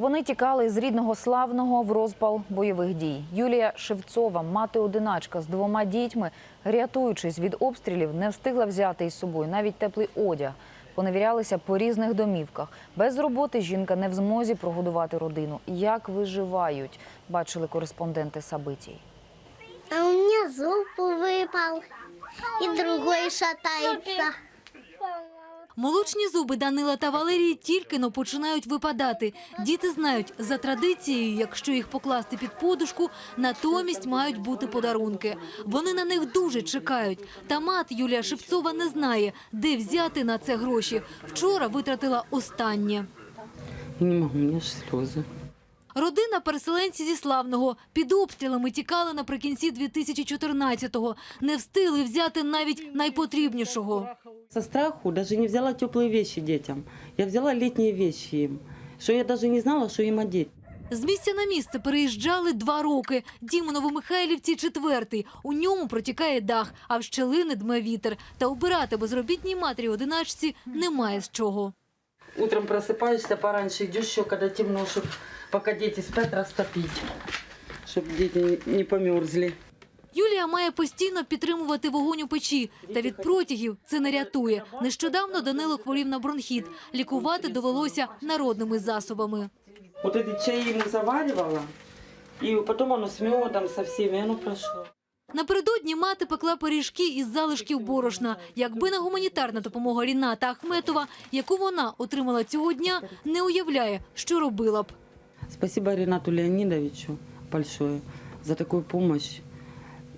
Вони тікали з рідного славного в розпал бойових дій. Юлія Шевцова, мати-одиначка з двома дітьми, рятуючись від обстрілів, не встигла взяти із собою навіть теплий одяг. Поневірялися по різних домівках. Без роботи жінка не в змозі прогодувати родину. Як виживають, бачили кореспонденти Сабитій. А у меня зуб выпал, и другой шатается. Молочні зуби Данила та Валерії тільки но починають випадати. Діти знають, за традицією, якщо їх покласти під подушку, натомість мають бути подарунки. Вони на них дуже чекають. Та мат Юлія Шевцова не знає, де взяти на це гроші. Вчора витратила останнє. Я не можу, у мене ж слезы. Родина переселенці зі Славного під обстрілами тікали наприкінці 2014-го. Не встигли взяти навіть найпотрібнішого. Со страху даже не взяла теплые вещи детям. Я взяла летние вещи им, что я даже не знала, что им одеть. З місця на місце переїжджали два роки. Дім у Новомихайлівці четвертий. У ньому протікає дах, а в щелини дме вітер. Та обирати безробітній матері одиначці немає з чого. Утром просыпаешься пораньше, идешь еще, когда темно, чтобы пока дети спят, растопить, чтобы дети не- не померзли. Юлія має постійно підтримувати вогонь у печі. Та від протягів це не рятує. Нещодавно Данило хворів на бронхіт. Лікувати довелося народними засобами. Вот эти чаи ему заваривала, и потом оно с медом, со всеми, и оно прошло. Напередодні мати пекла пиріжки із залишків борошна. Якби не гуманітарна допомога Ріната Ахметова, яку вона отримала цього дня, не уявляє, що робила б. Спасибо Ренату Леонидовичу большое за такую помощь.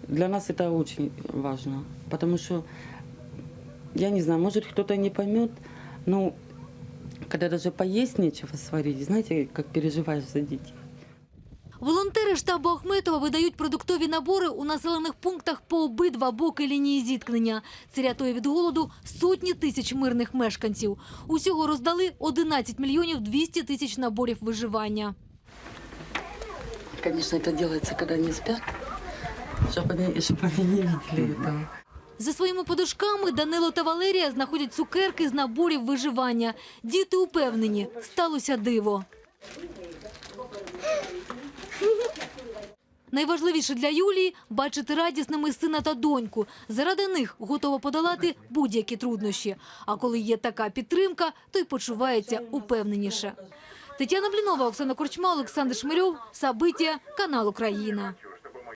Для нас это очень важно, потому что, я не знаю, может кто-то не поймет, но когда даже поесть нечего сварить, знаете, как переживаешь за детей. Волонтери штабу Ахметова видають продуктові набори у населених пунктах по обидва боки лінії зіткнення. Це рятує від голоду сотні тисяч мирних мешканців. Усього роздали 11 мільйонів 200 тисяч наборів виживання. Конечно, это делается, когда они спят, чтобы они, чтобы они не видели этого. За своїми подушками Данило та Валерія знаходять цукерки з наборів виживання. Діти упевнені, сталося диво. Найважливіше для Юлії – бачити радісними сина та доньку. Заради них готова подолати будь-які труднощі. А коли є така підтримка, то й почувається упевненіше. Тетяна Блінова, Оксана Корчма, Олександр Шмирьов, Сабиття, канал Україна.